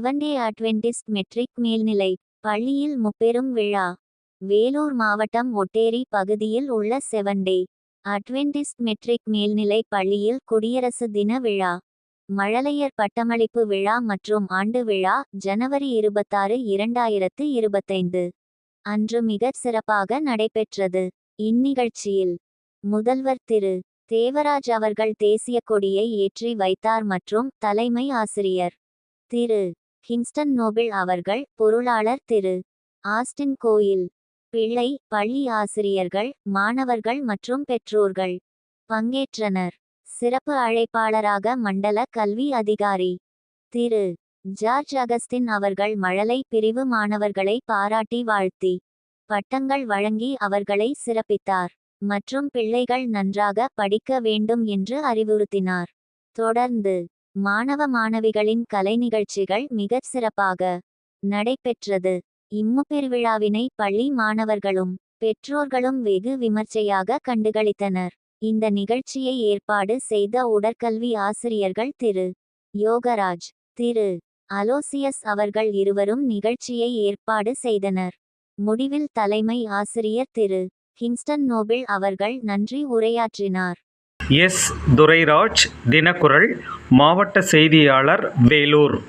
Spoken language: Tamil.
செவன்டே அட்வென்டிஸ்ட் மெட்ரிக் மேல்நிலை பள்ளியில் முப்பெரும் விழா. வேலூர் மாவட்டம் ஒட்டேரி பகுதியில் உள்ள செவன்டே அட்வென்டிஸ்ட் மெட்ரிக் மேல்நிலை பள்ளியில் குடியரசு தின விழா. மழலையர் பட்டமளிப்பு விழா மற்றும் ஆண்டு விழா ஜனவரி இருபத்தாறு இரண்டாயிரத்து இருபத்தைந்து. அன்று மிகச் சிறப்பாக நடைபெற்றது. இந்நிகழ்ச்சியில் முதல்வர் திரு. தேவராஜ் அவர்கள் தேசிய கொடியை ஏற்றி வைத்தார் மற்றும் தலைமை ஆசிரியர் திரு. கிங்ஸ்டன் நோபிள் அவர்கள் பொருளாளர் திரு. ஆஸ்டின் கோயில். பிள்ளை பள்ளி ஆசிரியர்கள் மாணவர்கள் மற்றும் பெற்றோர்கள். பங்கேற்றனர். சிறப்பு அழைப்பாளராக மண்டல கல்வி அதிகாரி. திரு. ஜார்ஜ் அகஸ்டின் அவர்கள் மழலை பிரிவு மாணவர்களை பாராட்டி வாழ்த்தி. பட்டங்கள் வழங்கி அவர்களை சிறப்பித்தார். மற்றும் பிள்ளைகள் நன்றாக படிக்க வேண்டும் என்று அறிவுறுத்தினார். தொடர்ந்து மாணவ மாணவிகளின் கலை நிகழ்ச்சிகள் மிகச் சிறப்பாக நடைபெற்றது. இம்முப்பெருவிழாவினை பள்ளி மாணவர்களும் பெற்றோர்களும் வெகு விமர்சையாக கண்டுகளித்தனர். இந்த நிகழ்ச்சியை ஏற்பாடு செய்த உடற்கல்வி ஆசிரியர்கள் திரு. யோகராஜ் திரு. அலோசியஸ் அவர்கள் இருவரும் நிகழ்ச்சியை ஏற்பாடு செய்தனர். முடிவில் தலைமை ஆசிரியர் திரு. கிங்ஸ்டன் நோபிள் அவர்கள் நன்றி உரையாற்றினார். எஸ். துரைராஜ் தினக்குரல் மாவட்ட செய்தியாளர் வேலூர்.